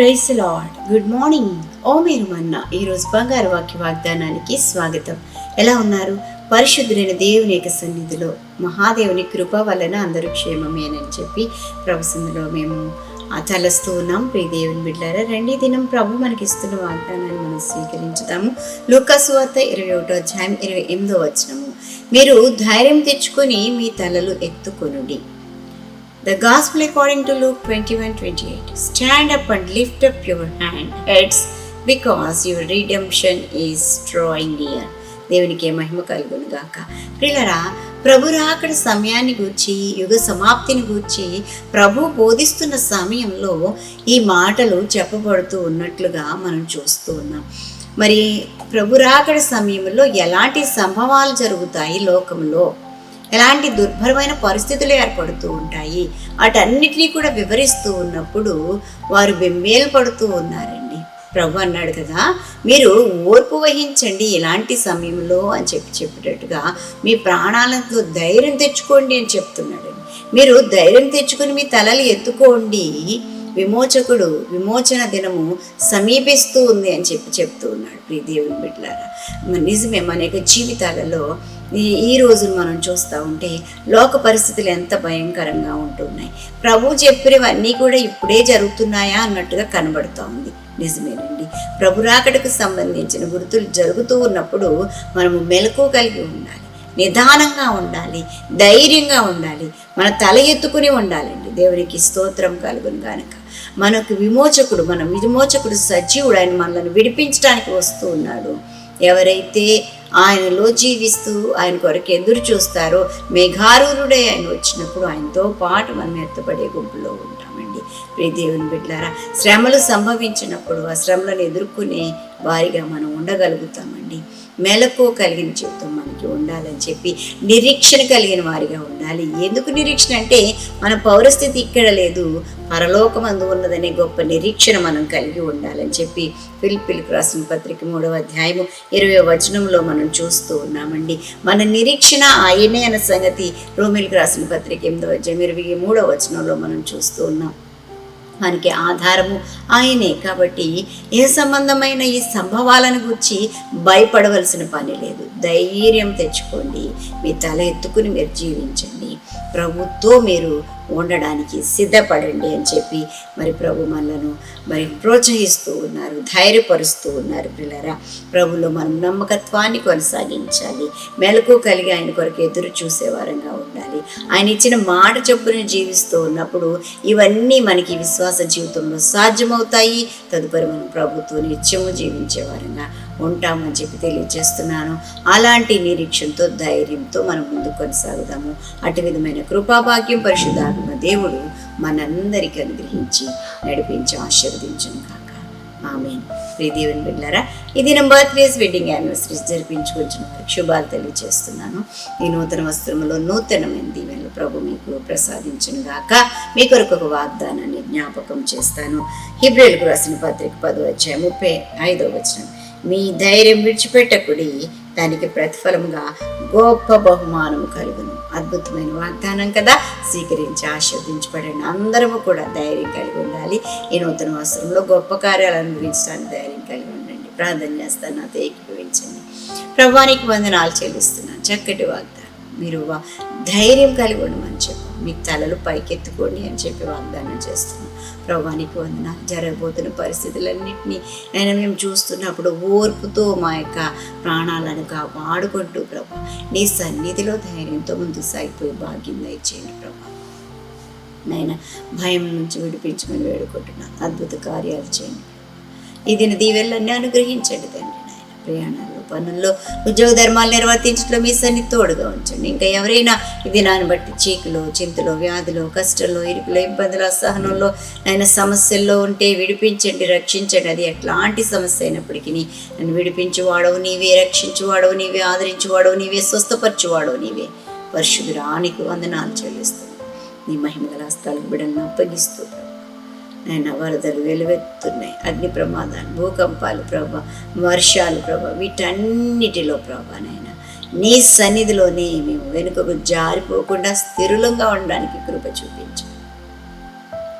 Price lord good morning ఓ మీరు మన్న. ఈరోజు బంగారు వాక్య వాగ్దానానికి స్వాగతం. ఎలా ఉన్నారు? పరిశుద్ధులైన దేవుని యొక్క సన్నిధిలో మహాదేవుని కృప వలన అందరూ క్షేమమేనని చెప్పి ప్రభుత్వంలో మేము తలస్తూ ఉన్నాం. ప్రియ దేవుని బిడ్డారా రెండే దినం ప్రభు మనకి ఇస్తున్న వాగ్దానాన్ని మనం స్వీకరించుతాము లూకాసు వార్త ఇరవై ఒకటో అధ్యాయం ఇరవై ఎనిమిదో వచనము. మీరు ధైర్యం తెచ్చుకొని మీ తలలు ఎత్తుకొనుడి. The Gospel according to Luke 21 28. Stand up and lift up your hand, heads, because your redemption is drawing near. దేవునికి మహిమ కలుగును గాక ప్రిలరా ప్రభు రాకడ సమయాన్ని గూర్చి యుగ సమాప్తిని గూర్చి ప్రభు బోధిస్తున్న సమయంలో ఈ మాటలు చెప్పబడుతూ ఉన్నట్లుగా మనం చూస్తూ ఉన్నాం మరి ప్రభు రాకడ సమయంలో ఎలాంటి సంభవాలు జరుగుతాయి లోకంలో ఎలాంటి దుర్భరమైన పరిస్థితులు ఏర్పడుతూ ఉంటాయి వాటన్నిటినీ కూడా వివరిస్తూ ఉన్నప్పుడు వారు బెమ్మేలు పడుతూ ఉన్నారండి. ప్రభు అన్నాడు కదా మీరు ఓర్పు వహించండి ఇలాంటి సమయంలో అని చెప్పి చెప్పేటట్టుగా మీ ప్రాణాలతో ధైర్యం తెచ్చుకోండి అని చెప్తున్నాడండి మీరు ధైర్యం తెచ్చుకొని మీ తలలు ఎత్తుకోండి. విమోచకుడు విమోచన దినము సమీపిస్తూ ఉంది అని చెప్పి చెప్తూ ఉన్నాడు. ప్రియ బిడ్డలారా నిజమే మన యొక్క జీవితాలలో ఈ రోజును రోజు మనం చూస్తూ ఉంటే లోక పరిస్థితులు ఎంత భయంకరంగా ఉంటున్నాయి. ప్రభు చెప్పినవన్నీ కూడా ఇప్పుడే జరుగుతున్నాయా అన్నట్టుగా కనబడుతూ ఉంది. నిజమేనండి. ప్రభు రాకడకు సంబంధించిన గుర్తులు జరుగుతూ ఉన్నప్పుడు మనము మెలకు కలిగి ఉండాలి. నిదానంగా ఉండాలి. ధైర్యంగా ఉండాలి. మన తల ఎత్తుకుని ఉండాలండి. దేవునికి స్తోత్రం కలుగును కనుక మనకు విమోచకుడు మన విమోచకుడు సజీవుడు ఆయన మనల్ని విడిపించడానికి వస్తూ ఉన్నాడు. ఎవరైతే ఆయనలో జీవిస్తూ ఆయన కొరకు ఎదురు చూస్తారో. మేఘారూరుడే ఆయన వచ్చినప్పుడు ఆయనతో పాటు మనం ఎత్తపడే గుంపులో ఉంటామండి. ప్రియ దేవుని బిడ్డారా శ్రమలు సంభవించినప్పుడు ఆ శ్రమలను ఎదుర్కొనే వారిగా మనం ఉండగలుగుతామండి. మెలకు కలిగిన జీవితం వారికి ఉండాలని చెప్పి నిరీక్షణ కలిగిన వారిగా ఉండాలి. ఎందుకు నిరీక్షణ అంటే మన పౌరస్థితి ఇక్కడ లేదు పరలోకమందు ఉన్నదనే గొప్ప నిరీక్షణ మనం కలిగి ఉండాలని చెప్పి పిలిపిలికి రాసిన పత్రిక మూడవ అధ్యాయము ఇరవై వచనంలో మనం చూస్తూ ఉన్నామండి. మన నిరీక్షణ ఆయనే అన్న సంగతి రోమిల్కి రాసిన పత్రిక ఎనిమిదవ అధ్యాయం ఇరవై మూడవ వచనంలో మనం చూస్తూ ఉన్నాం. మనకి ఆధారము ఆయనే. కాబట్టి ఏ సంబంధమైన ఈ సంభవాలను గురించి భయపడవలసిన పని లేదు. ధైర్యం తెచ్చుకోండి. మీ తల ఎత్తుకుని మీరు జీవించండి. ప్రభుతో మీరు ఉండడానికి సిద్ధపడండి అని చెప్పి మరి ప్రభు మనలను మరి ప్రోత్సహిస్తూ ఉన్నారు. ధైర్యపరుస్తూ ఉన్నారు పిల్లరా. ప్రభులో మనం నమ్మకత్వాన్ని కొనసాగించాలి. మెలకు కలిగి ఆయన కొరకు ఎదురు చూసేవారంగా ఉండాలి ఆయన ఇచ్చిన మాట చొప్పున జీవిస్తూ ఉన్నప్పుడు ఇవన్నీ మనకి విశ్వాస జీవితంలో సాధ్యమవుతాయి. తదుపరి మనం ప్రభుత్వం నిత్యము జీవించేవారంగా ఉంటామని చెప్పి తెలియజేస్తున్నాను. అలాంటి నిరీక్షణతో ధైర్యంతో మనం ముందు కొనసాగుదాము. అటు విధమైన కృపాభాగ్యం పరిశుద్ధాత్మ దేవుడు మనందరికీ అనుగ్రహించి నడిపించి ఆశీర్వదించను కాక ఆమె ప్రియ దేవుని బిడ్డారా ఈ దినం బర్త్డేస్ వెడ్డింగ్ యానివర్సరీస్ జరిపించుకొచ్చిన శుభాలు తెలియజేస్తున్నాను. ఈ నూతన వస్త్రములో నూతనమైన దీవెనలు ప్రభు మీకు ప్రసాదించును గాక. మీ కొరకు ఒక వాగ్దానాన్ని జ్ఞాపకం చేస్తాను. హిబ్రిల్కు రాసిన పత్రిక పదో అధ్యాయం ముప్పై ఐదో వచనం. మీ ధైర్యం విడిచిపెట్టకుడి దానికి ప్రతిఫలంగా గొప్ప బహుమానం కలుగును. అద్భుతమైన వాగ్దానం కదా? స్వీకరించి ఆశీర్వదించబడండి. అందరము కూడా ధైర్యం కలిగి ఉండాలి. ఈ నూతన వస్త్రంలో గొప్ప కార్యాలు అనుభవించడానికి ధైర్యం కలిగి ఉండండి. ప్రార్థన చేస్తాను నాతో ఏకీభవించండి ప్రభానికి వందనాలు చెల్లిస్తున్నాను. చక్కటి వాగ్దానం. మీరు ధైర్యం కలిగి ఉండమని చెప్పు. మీ తలలు పైకెత్తుకోండి అని చెప్పి వాగ్దానం చేస్తున్నాం. ప్రభానికి వందన జరగబోతున్న పరిస్థితులన్నింటినీ నేను మేము చూస్తున్నప్పుడు ఓర్పుతో మా యొక్క ప్రాణాలను వాడుకుంటూ ప్రభా నీ సన్నిధిలో ధైర్యంతో ముందు సాగిపోయి భాగ్యం దయచేయండి ప్రభా. నాయన భయం నుంచి విడిపించమని వేడుకుంటున్నాను అద్భుత కార్యాలు చేయండి ఇది దీవెళ్ళన్నీ అనుగ్రహించండి తండ్రి నాయన. ప్రయాణాలు పనుల్లో ఉద్యోగ ధర్మాలు నిర్వర్తించడంలో మీ సన్ని తోడుగా ఉంచండి. ఇంకా ఎవరైనా ఈ దినాన్ని బట్టి చీకులో చింతలో వ్యాధులు కష్టంలో ఇరుకులో ఇబ్బందులు అసహనంలో ఆయన సమస్యల్లో ఉంటే విడిపించండి రక్షించండి. అది ఎట్లాంటి సమస్య అయినప్పటికీ నన్ను విడిపించువాడవు నీవే రక్షించువాడవు నీవే ఆదరించువాడవు నీవే స్వస్థపరచువాడవు నీవే. పరిశుద్ధురానికి వందనాలు చెల్లిస్తున్నాను. నీ మహిమగల హస్తాలకు బిడ్డలను అప్పగిస్తూ ఆయన వరదలు వెలువెత్తున్నాయి. అగ్ని ప్రమాదాలు భూకంపాలు ప్రభ వర్షాలు ప్రభ వీటన్నిటిలో ప్రభ నాయన. నీ సన్నిధిలోనే మేము వెనుకకు జారిపోకుండా స్థిరులంగా ఉండడానికి కృప చూపించు.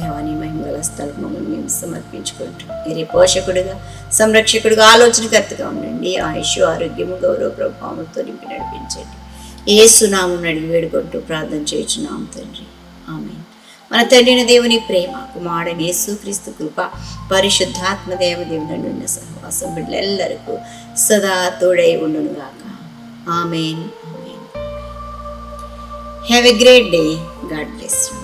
దేవాని మహిమగల స్థలం మమ్మల్ని మేము సమర్పించుకుంటాం. మీరే పోషకుడుగా సంరక్షకుడుగా ఆలోచనకర్తగా ఉండండి. ఆయుష్ ఆరోగ్యము గౌరవ ప్రభావంతో నింపి నడిపించండి. ఏ సునామం అడిగి వేడుకుంటూ ప్రార్థన చేయుచున్నాం తండ్రి. ఆమె మన తండ్రిన దేవుని ప్రేమ కుమారుడని యేసుక్రీస్తు కృప పరిశుద్ధాత్మ దేవదేవుని ఉన్న సహవాసం బిడ్డలెల్లరికూ సదా తోడై ఉండునుగాక. Amen. Amen. Have a great day God bless you